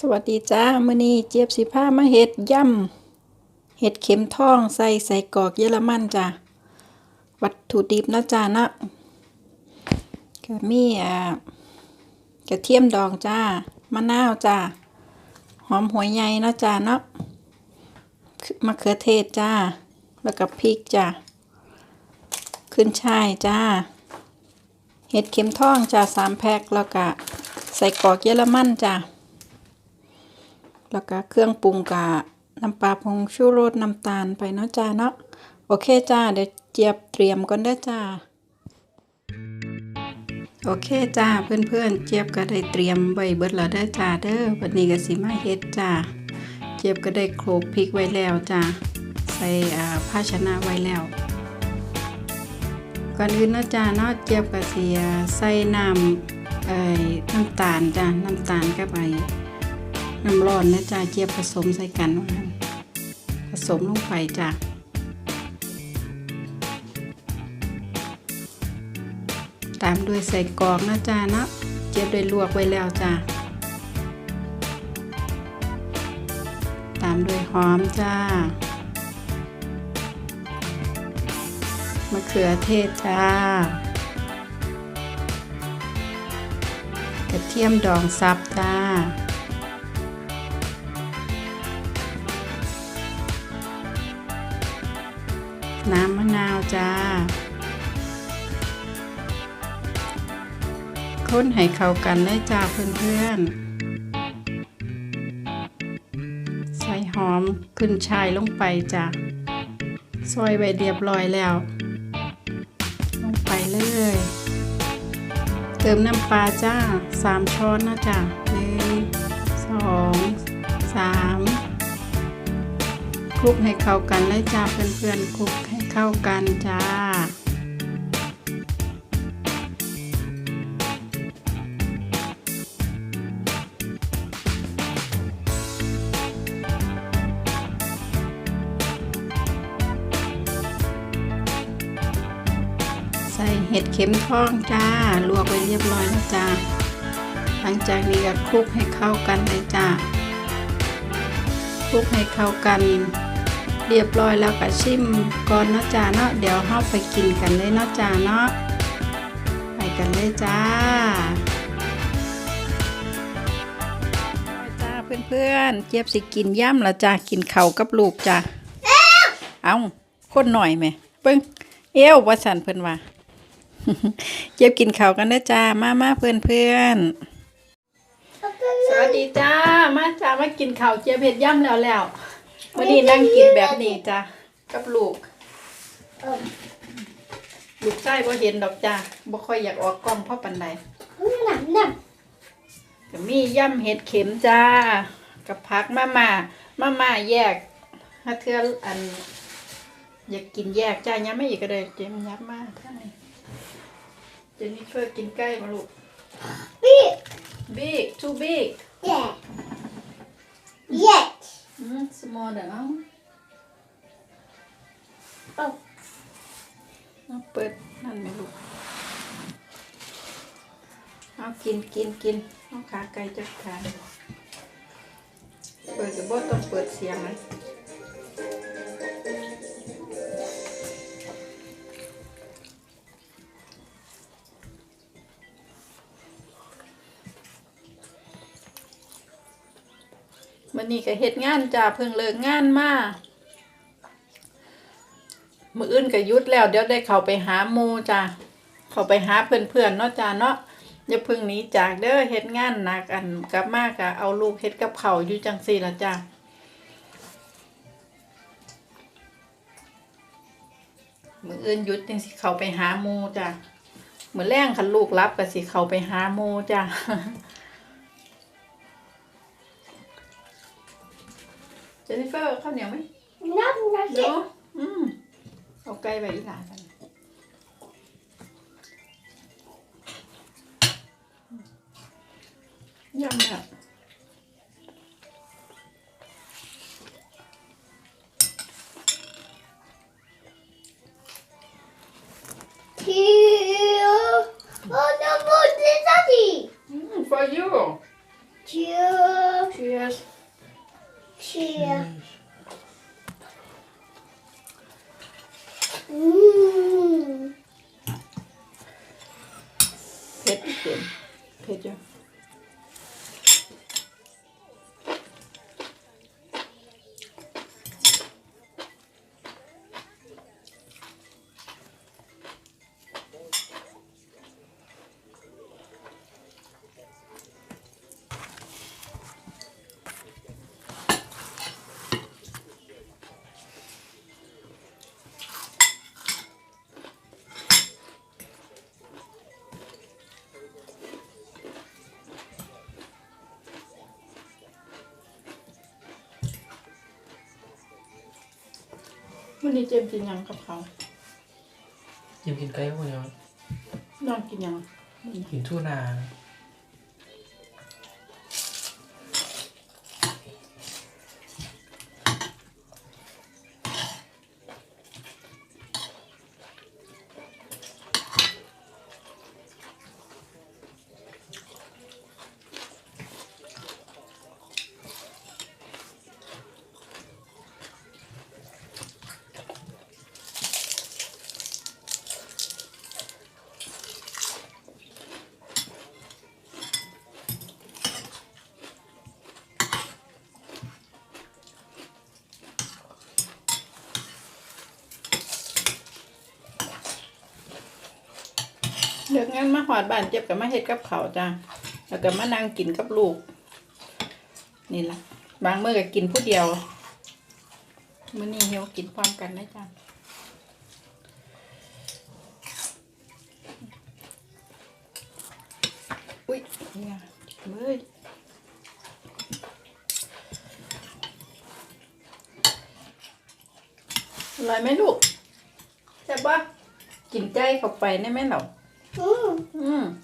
สวัสดีจ้ามื้อนี้เจี๊ยบสิพามาเฮ็ดย่ำเห็ดเข็มทองใส่ใส่กอกเยอรมันจ้าวัตถุดิบนะจ้านะก็มีอ่ากระเทียมดองจ้ามะนาวจ้าหอมหัวใหญ่นะจ้าเนาะมะเขือเทศจ้า แล้วก็พริกจ้าขึ้นช่ายจ้า เห็ดเข็มทองจ้าสามแพ็คแล้วก็ใส่กอกเยอรมันจ้า แล้วก็เครื่องปรุงกะน้ำปลาผงชูรสน้ำตาลไปเนาะจ้าเนาะโอเคจ้าเดี๋ยวเจี๊ยบเตรียมก่อนเด้อจ้าโอเคจ้าเพื่อนๆเจี๊ยบก็ได้เตรียมไว้เบิดแล้วเด้อจ้าเด้อวันนี้ก็สิมาเฮ็ดจ้าเจี๊ยบก็ได้โขลกพริกไว้แล้วจ้าใส่อ่าภาชนะไว้แล้ว ก่อนอื่นเนาะจ้าเนาะเจี๊ยบก็สิใส่น้ำเอ่ยน้ำตาลจ้าน้ำตาลกับไอ น้ำร้อนนะจ๊ะเจียบผสมใส่กันผสมลงไปจ้ะตามด้วยใส่กรอกนะจ๊ะเนะเจียบได้ลวกไว้แล้วจ้ะตามด้วยหอมจ้ามะเขือเทศจ้ากระเทียมดองซับจ้า น้ำมะนาวจ้า ค้นให้เข้ากันเลยจ้าเพื่อนๆ ใส่หอมขึ้นชายลงไปจ้าซอยไว้เรียบร้อยแล้ว ลงไปเลย เติมน้ำปลาจ้าสามช้อนนะจ้าหนึ่งสองสามคลุกให้เข้ากันเลยจ้าเพื่อนๆคลุกใเข้ากันจ้า ใส่เห็ดเข็มทองจ้า ลวกไว้เรียบร้อยแล้วจ้า หลังจากนี้ก็คลุกให้เข้ากันเลยจ้าคลุกให้เข้ากัน เรียบร้อยแล้วก็ชิมก่อนเนาะจ้าเนาะเดี๋ยวเฮาไปกินกันเลยเนาะจ้าเนาะไปกันเลยจ้าจ้าเพื่อนๆเจี๊ยบสิกินย่ำแล้วจ้ากินเข่ากับลูกจ้าเอาคนหน่อยไหมเปิ้งเอวว่าสันเพื่อนว่าเจี๊ยบกินเข้ากันเด้อจ้ามามาเพื่อนเพื่อนสวัสดีจ้ามาจ้ามากินเข้าเจี๊ยบเผ็ดย่ำแล้วแล้ว วันนี้นั่งกินแบบนี้จ้ากับลูก ลูกชายบ่เห็นดอกจ้าบ่ค่อยอยากออกกล้องเพราะปันใด Nam nam. ก็มีย่ำเห็ดเข็มจ้า กับพักมาม่ามาม่าแยกถ้าเทืออัน อยากกินแยกจ้ายับไม่อีกก็ได้เจมยับมากท่านนี้เจนนี่เฟอร์กินใกล้มาลูก Big. big too big Yeah. Yet. อืม small เด้อเอา Oh. เอาเปิดนั่นไหมลูกเอากินกินกินเอาขาไก่จักขาเปิดจะบบ่ต้องเปิดเสียงนะ มันนี่ก็เฮ็ดงานจ้าเพิ่งเลิกงานมามืออื่นก็ยุดแล้ว เดี๋ยวได้เข้าไปหาหมู่จ้าเข้าไปหาเพื่อนๆเนาะจ้าเนาะอย่าเพิ่งหนีจากเด้อเฮ็ดงานหนักอันกลับมาก็เอาลูกเฮ็ดกับเขาอยู่จังซี่ละจ้ามืออื่นยุดจังสิเข้าไปหาหมู่จ้ามื้อแรงคันลูกรับก็สิเข้าไปหาหมู่จ้า เจนนิเฟอร์ข้าวเหนียวไหม Nam nam. เดี๋ยวอืมเอาไก่ไปอีหลากันยำแบบ เผ็ วันนี้เจมส์กินหยังกับเขายิมกินไก่พวกนี้นอนกินหยัง กินทูนา เลิกงานมาหอดบ้านเจ็บกับมาเฮ็ดกับเขาจ้าแล้วก็มานั่งกินกับลูก นี่ละบางเมื้อก็กินผู้เดียวมื้อนี้เฮียวกินพร้อมกันนะจ้าอุ้ยเนี่ยเบ้ยอร่อยไหมลูกแซ่บปะกินใจเข้าไปได้ไหมเหรอ Mm.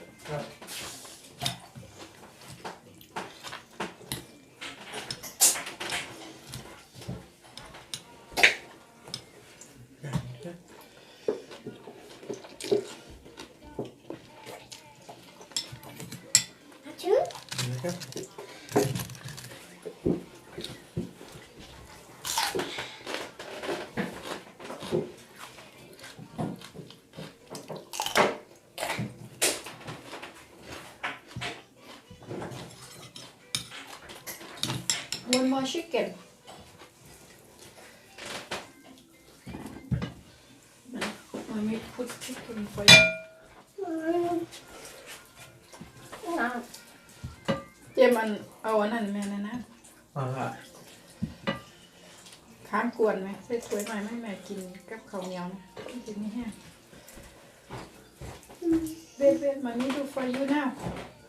one more chicken มันไม่พูด chicken for you Mm. Nom. เจมอันเอาอันนั้นแม่นะนะเอาละข้ามกวนไหมใส่ถ้วยหน่อยไม่แม่กินกับข้าวเหนียวนะกินไม่แห้งเบเบมันนี่ดู for you now Achoo.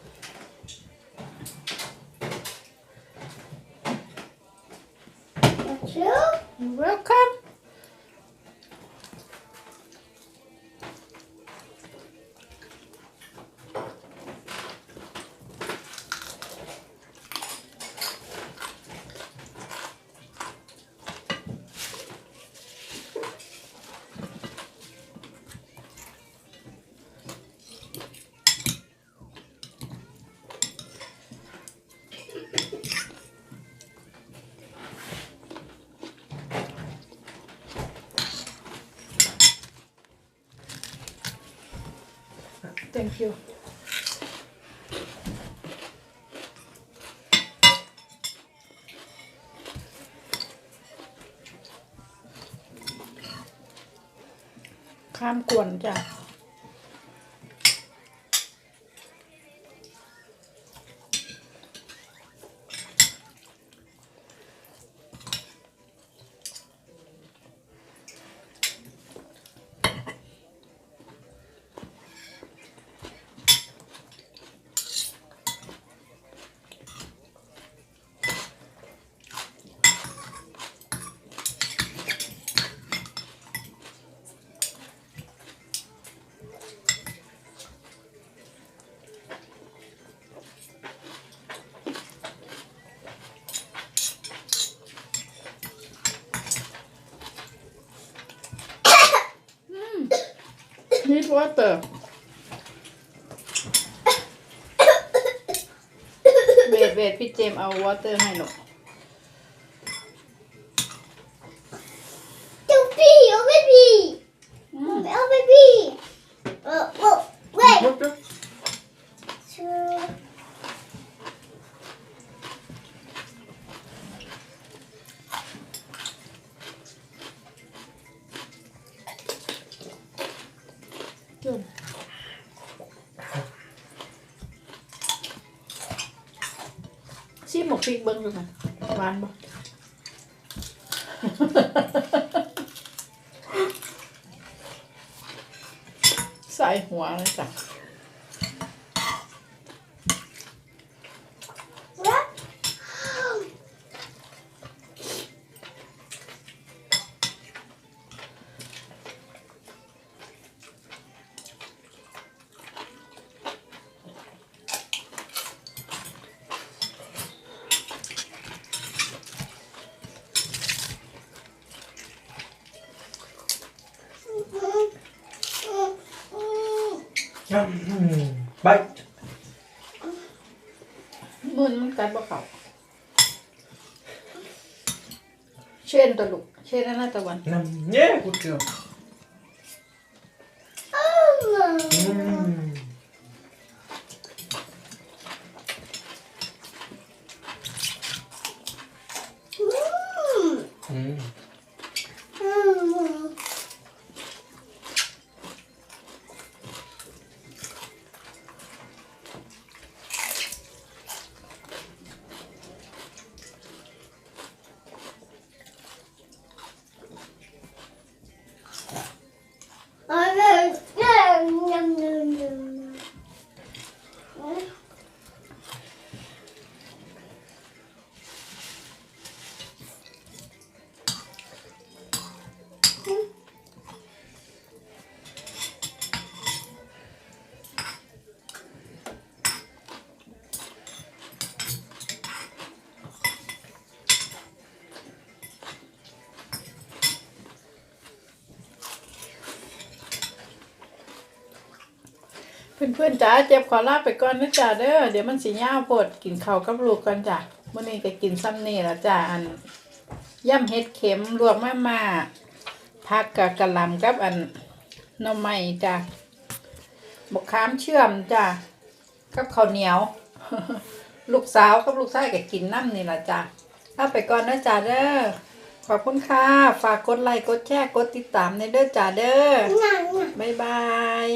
'Thank you ข้ามกวนจ้ะ water เวทเวทพี่เจมส์เอา water ให้หนูก จุ๊บพี่เอาไปพี่เอาไปพี่เออโอ้เว้ย Water. ชื่อ จุ่มชิมหมกพริกเบิ้งดูค่ะหวานบ่ ใส่หัวเลยจ้ะ แล้ว Mm. Bite. มือมันกัดบ่เขาเช่นตะลุกเช่นนั่นนะตะวัน Nam. Yeah, good girl. อ้า เพื่อนๆจ้าเจ็บขอลาไปก่อนนะจ้าเด้อเดี๋ยวมันสิยาวโพดกินข้าวกับลูกกันจ้ะมื้อนี้ก็กินซ้ำนี่ละจ้าอันย่ำเห็ดเข็มลวกมาม่าผักกับกะหล่ำกับอันหน่อไม้จ้ะบกขามเชื่อมจ้ะกับข้าวเหนียว ลูกสาวกับลูกชายก็กินน้ำนี่ละจ้ะลาไปก่อนนะจ้าเด้อขอบคุณค่ะ ฝากกดไลค์กดแชร์กดติดตามในเด้อจ้าเด้อ Nhầm nhầm. บ๊ายบาย